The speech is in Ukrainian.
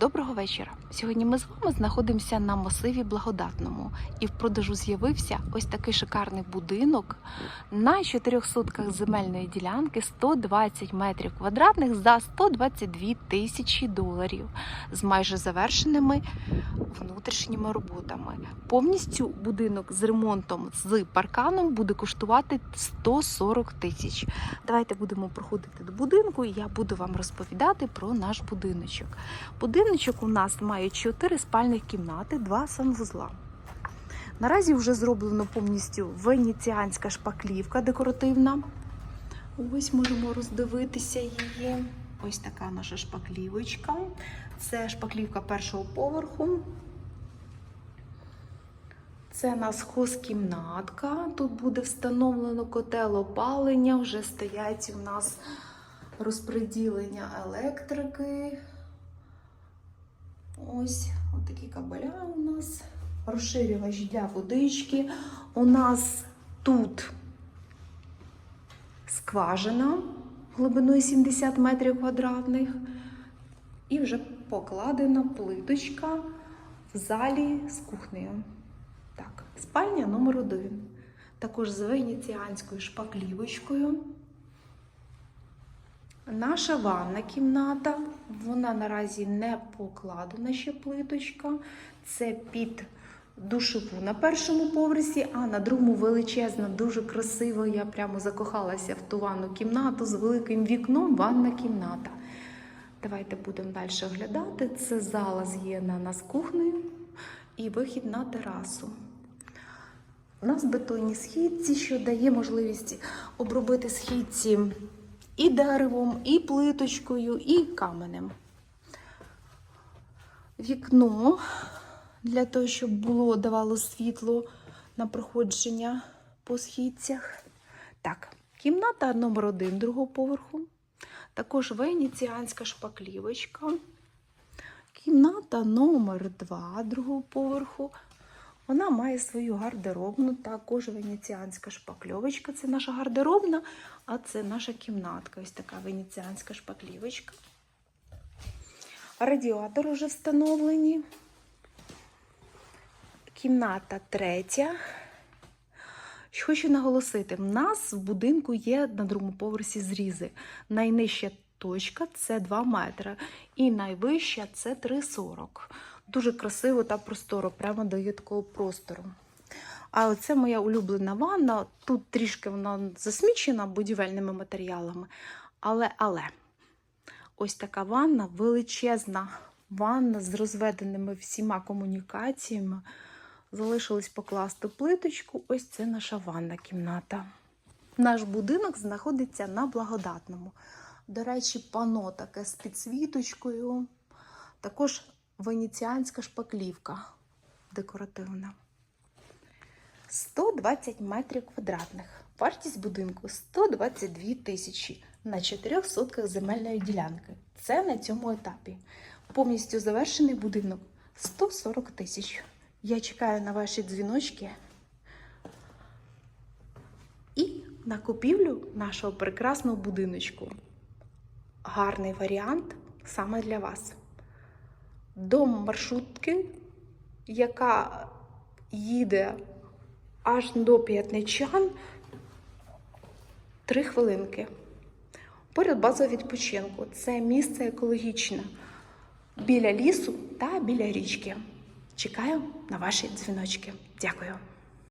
Доброго вечора. Сьогодні ми з вами знаходимося на масиві Благодатному, і в продажу з'явився ось такий шикарний будинок на чотирьох сотках земельної ділянки 120 метрів квадратних за 122 тисячі доларів з майже завершеними внутрішніми роботами. Повністю будинок з ремонтом з парканом буде коштувати 140 тисяч. Давайте будемо проходити до будинку, і я буду вам розповідати про наш будиночок. Будиночок у нас має 4 спальних кімнати, 2 санвузла. Наразі вже зроблено повністю венеціанська шпаклівка декоративна. Ось можемо роздивитися її. Ось така наша шпаклівочка. Це шпаклівка першого поверху. Це у нас хозкімнатка. Тут буде встановлено котел опалення. Вже стоять у нас розподілення електрики. Ось такі кабеля у нас. Розширювач для водички. У нас тут скважина глибиною 70 метрів квадратних. І вже покладена плиточка в залі з кухнею. Так, спальня номер один. Також з венеціанською шпаклівочкою. Наша ванна кімната, вона наразі не покладена ще плиточка. Це під душову на першому поверсі, а на другому величезна, дуже красиво. Я прямо закохалася в ту ванну кімнату з великим вікном. Ванна кімната. Давайте будемо далі оглядати. Це зала з'єднана з кухнею і вихід на терасу. У нас бетонні східці, що дає можливість обробити східці і деревом, і плиточкою, і каменем. Вікно для того, щоб було давало світло на проходження по східцях. Так, кімната номер один другого поверху. Також венеціанська шпаклівочка. Кімната номер 2 другого поверху. Вона має свою гардеробну, також венеціанська шпакльовочка. Це наша гардеробна, а це наша кімнатка. Ось така венеціанська шпаклівочка. Радіатор вже встановлені. Кімната третя. Хочу наголосити, в нас в будинку є на другому поверсі зрізи. Найнижча точка це 2 метри, і найвища це 3,40. Дуже красиво та просторо, прямо дає такого простору. А оце моя улюблена ванна. Тут трішки вона засмічена будівельними матеріалами. Але, але, ось така ванна, величезна ванна з розведеними всіма комунікаціями. Залишилось покласти плиточку. Ось це наша ванна кімната. Наш будинок знаходиться на благодатному. До речі, пано таке з підсвіточкою. Також венеціанська шпаклівка декоративна. 120 метрів квадратних. Вартість будинку 122 тисячі на 4 сотках земельної ділянки. Це на цьому етапі. Повністю завершений будинок 140 тисяч. Я чекаю на ваші дзвіночки і на купівлю нашого прекрасного будиночку. Гарний варіант саме для вас. Дом маршрутки, яка їде аж до п'ятничан, три хвилинки. Поряд базового відпочинку. Це місце екологічне біля лісу та біля річки. Чекаю на ваші дзвіночки. Дякую.